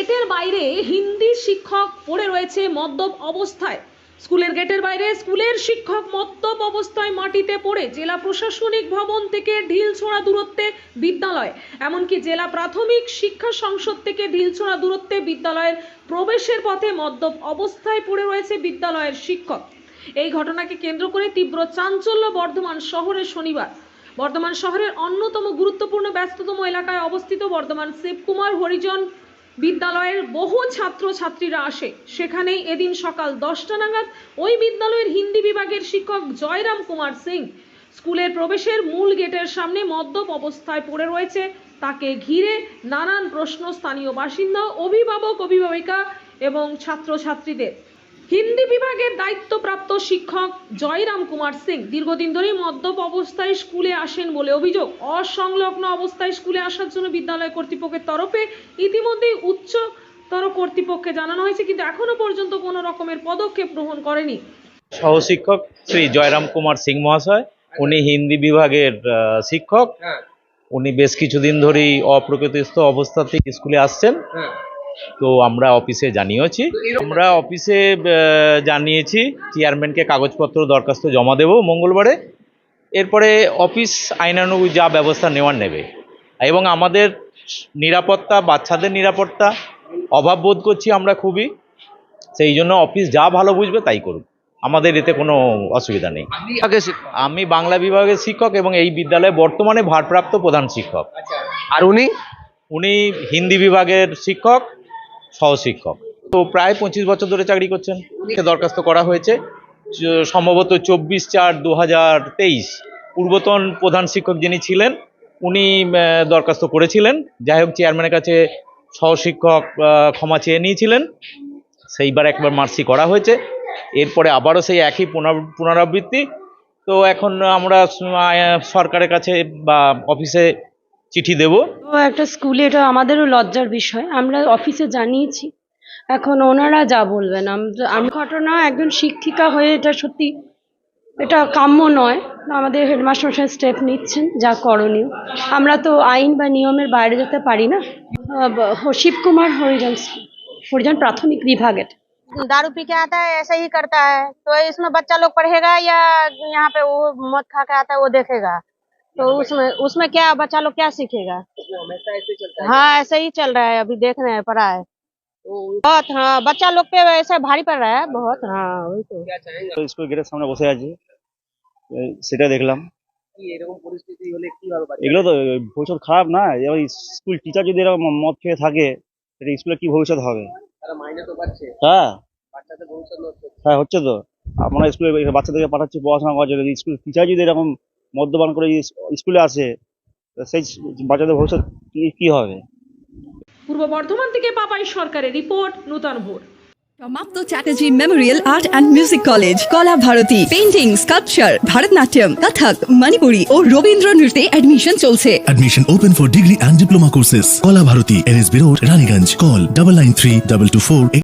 গেটের বাইরে হিন্দি শিক্ষক পড়ে রয়েছে মদ্যপ অবস্থায়। স্কুলের গেটের বাইরে স্কুলের শিক্ষক মদ্যপ অবস্থায় মাটিতে পড়ে জেলা প্রশাসনিক ভবন থেকে ঢিল ঢিলছোড়া দূরত্বে বিদ্যালয়। এমনকি জেলা প্রাথমিক শিক্ষা সংসদ থেকে ঢিল ঢিলছোড়া দূরত্বে বিদ্যালয়ের প্রবেশের পথে মদ্যপ অবস্থায় পড়ে রয়েছে বিদ্যালয়ের শিক্ষক। এই ঘটনাকে কেন্দ্র করে তীব্র চাঞ্চল্য বর্ধমান শহরে শনিবার। বর্ধমান শহরের অন্যতম গুরুত্বপূর্ণ, ব্যস্ততম এলাকায় অবস্থিত বর্ধমান শিবকুমার হরিজন বিদ্যালয়ের বহু ছাত্র ছাত্রীরা আসে। সেখানেই এদিন সকাল দশটা নাগাদ ওই বিদ্যালয়ের হিন্দি বিভাগের শিক্ষক জয়রাম কুমার সিং স্কুলের প্রবেশের মূল গেটের সামনে মদ্যপ অবস্থায় পড়ে রয়েছে। তাকে ঘিরে নানান প্রশ্ন স্থানীয় বাসিন্দা, অভিভাবক, অভিভাবিকা এবং ছাত্রছাত্রীদের। হিন্দি বিভাগের দায়িত্বপ্রাপ্ত শিক্ষক জয়রাম কুমার সিং দীর্ঘদিন ধরেই মদ্যপ অবস্থায় স্কুলে আসেন বলে অভিযোগ। অসংলগ্ন অবস্থায় স্কুলে আসার জন্য বিদ্যালয় কর্তৃপক্ষের তরফে ইতিমধ্যেই উচ্চতর কর্তৃপক্ষে জানানো হয়েছে কিন্তু এখনও পর্যন্ত কোনো রকমের পদক্ষেপ গ্রহণ করেনি। সহশিক্ষক শ্রী জয়রাম কুমার সিং মহাশয় উনি হিন্দি বিভাগের আহ, শিক্ষক। উনি বেশ কিছুদিন ধরেই অপ্রকৃতিস্থ অবস্থাতে স্কুলে আসছেন। তো আমরা অফিসে জানিয়েছি। আমরা অফিসে জানিয়েছি চেয়ারম্যানকে কাগজপত্র দরখাস্ত জমা দেব মঙ্গলবারে। এরপরে অফিস আইনানুগ যা ব্যবস্থা নেওয়ার নেবে। এবং আমাদের নিরাপত্তা বাচ্চাদের নিরাপত্তা অভাব বোধ করছি আমরা খুবই। সেই জন্য অফিস যা ভালো বুঝবে তাই করুক। আমাদের এতে কোনো অসুবিধা নেই। আমি বাংলা বিভাগের শিক্ষক এবং এই বিদ্যালয়ে বর্তমানে ভারপ্রাপ্ত প্রধান শিক্ষক। আর উনি? উনি হিন্দি বিভাগের শিক্ষক। সহশিক্ষক। তো প্রায় পঁচিশ বছর ধরে চাকরি করছেন। দরখাস্ত করা হয়েছে সম্ভবত চব্বিশ চার দু পূর্বতন প্রধান শিক্ষক যিনি ছিলেন, উনি দরখাস্ত করেছিলেন। যাই হোক, চেয়ারম্যানের কাছে সহশিক্ষক ক্ষমা চেয়ে নিয়েছিলেন। সেইবার একবার মার্সি করা হয়েছে। এরপরে আবারও সেই একই পুনর- পুনরাবৃত্তি। তো এখন আমরা সরকারের কাছে বা অফিসে চিঠি দেব ও একটা স্কুলে এটা আমাদেরও লজ্জার বিষয় আমরা অফিসে জানিয়েছি এখন ওনারা যা বলবেন আম- আমি ঘটনা একজন শিক্ষিকা হয়ে এটা সত্যি এটা কাম্য নয় আমাদের হেডমাস্টার মশাই স্টেপ নিচ্ছেন যা করণীয় আমরা তো আইন বা নিয়মের বাইরে যেতে পারি না আহ, ব- শিব কুমার হরিজন হরিজন প্রাথমিক বিভাগের दारू पी के आता है ऐसे ही करता है तो इसमें बच्चा लोग पढ़ेगा या यहाँ पे वो मद खा के आता है वो देखेगा तो उसमें उसमें क्या बच्चा लोग क्या सीखेगा हमेशा ऐसे चलता हाँ ऐसे ही चल रहा है अभी देख रहे हैं पढ़ा है बहुत हाँ बच्चा लोग पे ऐसा भारी पड़ रहा है बहुत हाँ वही तो क्या चाहेंगे তো স্কুল গেটের সামনে বসে আছি এই সেটা দেখলাম কি এরকম পরিস্থিতি হলে কি হবে বাচ্চা এগুলো তো ভবিষ্যৎ খারাপ না এবার স্কুল টিচার যদি এরকম মদ খেয়ে থাকে এটা স্কুলে কি ভবিষ্যৎ হবে তারা মাইনে তো পাচ্ছে হ্যাঁ বাচ্চাদের ভবিষ্যৎ নষ্ট হচ্ছে। হ্যাঁ হচ্ছে তো আমরা স্কুলে বাচ্চাদেরকে পাঠাচ্ছি পড়াশোনা করার জন্য স্কুল টিচার যদি এরকম মদ্যপান করে স্কুলে আসে সেই বাচ্চাদের ভবিষ্যৎ কি কি হবে? পূর্ব বর্ধমান থেকে পাপাই সরকারের রিপোর্ট নূতন ভোর সমাপ্ত Chatterjee memorial art and music college Kala Bharati. Painting sculpture Bharatanatyam Kathak Manipuri ও রবীন্দ্র নৃত্যে অ্যাডমিশন চলছে। Admission open for degree and diploma courses. Kola Bharati, NSB Road, Raniganj call double nine three double two four